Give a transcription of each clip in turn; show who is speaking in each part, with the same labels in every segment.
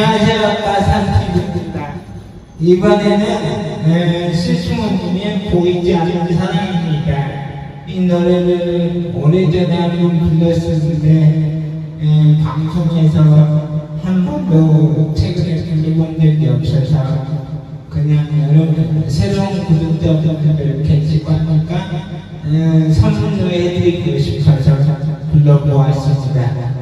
Speaker 1: 안녕하세요. 까산TV입니다. 이번에는 에, 스승님의 보이지 않는 사랑입니다. 이 노래를 오래전에 한번 불렀었는데 에, 방송에서 한 번도 최근에 불러본 적이 없어서 그냥 여러분 새로운 구독자분들 계시고 하니까 에, 선물로 해드리고 싶어서 불러보았습니다.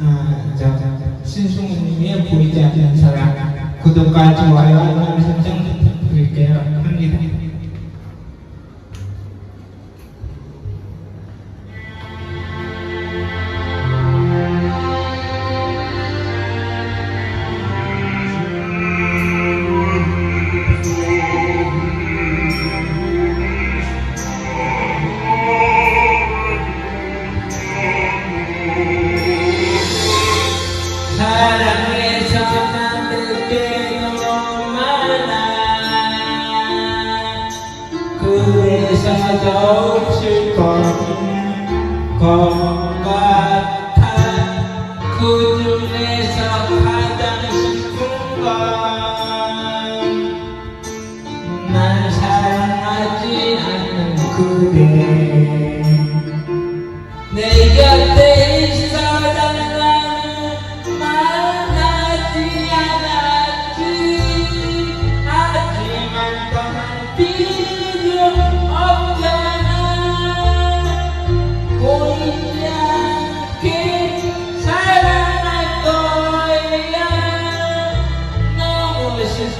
Speaker 1: 아, 저, 신승우님의 보이지 않는 사랑 구독과 좋아요 설정 부탁드릴게요 합니다. 슬퍼진 것 같아. 그 중에서 가장 슬픈 건난 사랑하지 않는 그대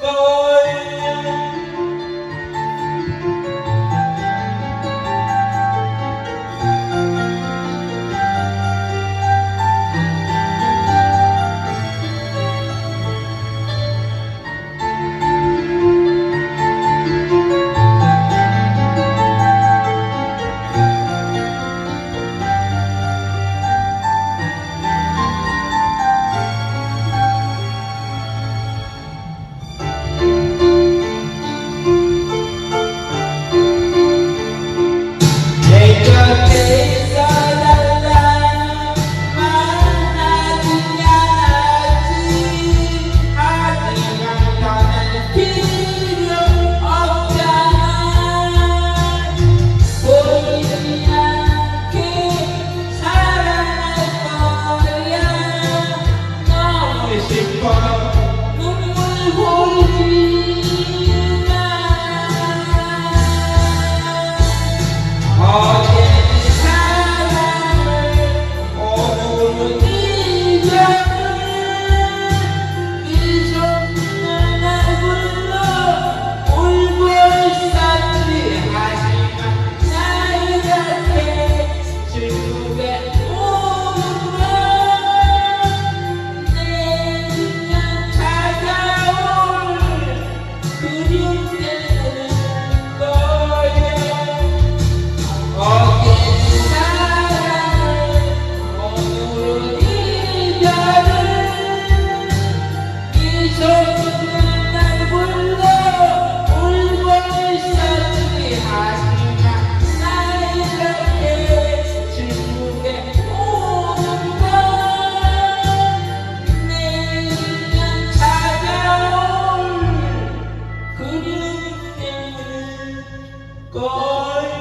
Speaker 1: 그 có